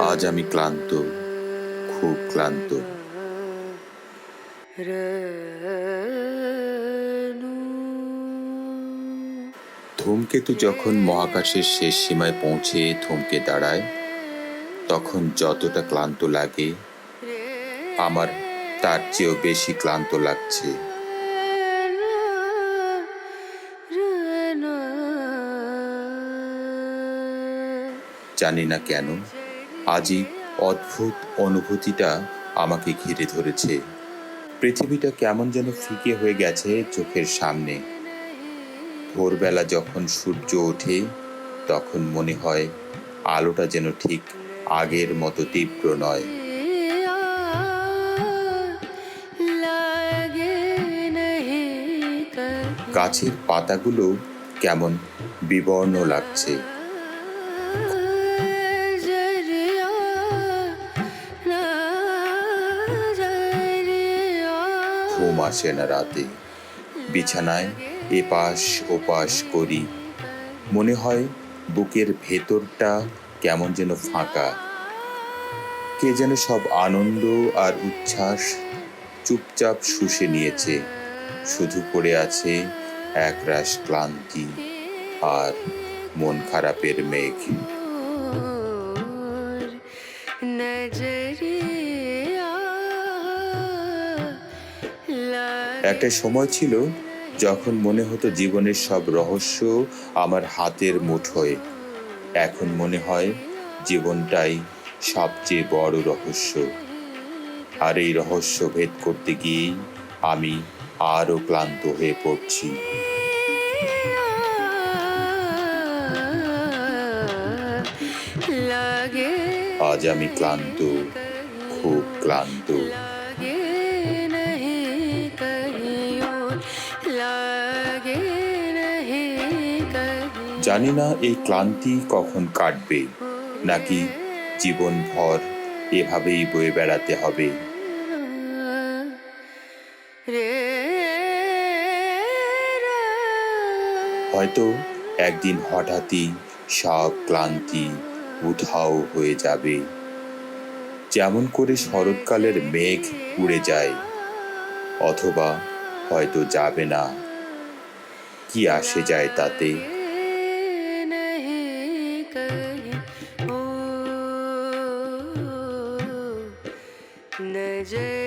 আজ আমি ক্লান্ত খুব ক্লান্ত। ধূমকেতু যখন মহাকাশের শেষ সীমায় পৌঁছে থমকে দাঁড়ায় তখন যতটা ক্লান্ত লাগে আমার তার চেয়েও বেশি ক্লান্ত লাগছে। জানি না কেন আজই অদ্ভুত অনুভূতিটা আমাকে ঘিরে ধরেছে। পৃথিবীটা কেমন যেন ফিকে হয়ে গেছে চোখের সামনে। ভোরবেলা যখন সূর্য ওঠে তখন মনে হয় আলোটা যেন ঠিক আগের মতো তীব্র নয়। গাছের পাতাগুলো কেমন বিবর্ণ লাগছে। ঘুম আসে না রাতে। বিছানায় এপাশ ওপাশ করি। মনে হয় বুকের ভেতরটা কেমন যেন ফাঁকা। কে যেন সব আনন্দ আর উচ্ছ্বাস চুপচাপ শুষে নিয়েছে। শুধু পড়ে আছে একরাশ ক্লান্তি আর মন খারাপের মেঘ। একটা সময় ছিল যখন মনে হতো জীবনের সব রহস্য আমার হাতের মুঠোয় এখন মনে হয় জীবনটাই সবচেয়ে বড় রহস্য। আর এই রহস্য ভেদ করতে গিয়েই আমি আরও ক্লান্ত হয়ে পড়ছি। আজ আমি ক্লান্ত খুব ক্লান্ত। জানি না এই ক্লান্তি কখন কাটবে নাকি জীবনভর এভাবেই বয়ে বেড়াতে হবে। হয়তো একদিন হঠাৎই সব ক্লান্তি উধাও হয়ে যাবে। যেমন করে শরৎকালের মেঘ উড়ে যায় অথবা হয়তো যাবে না। কি আসে যায় তাতে? नहीं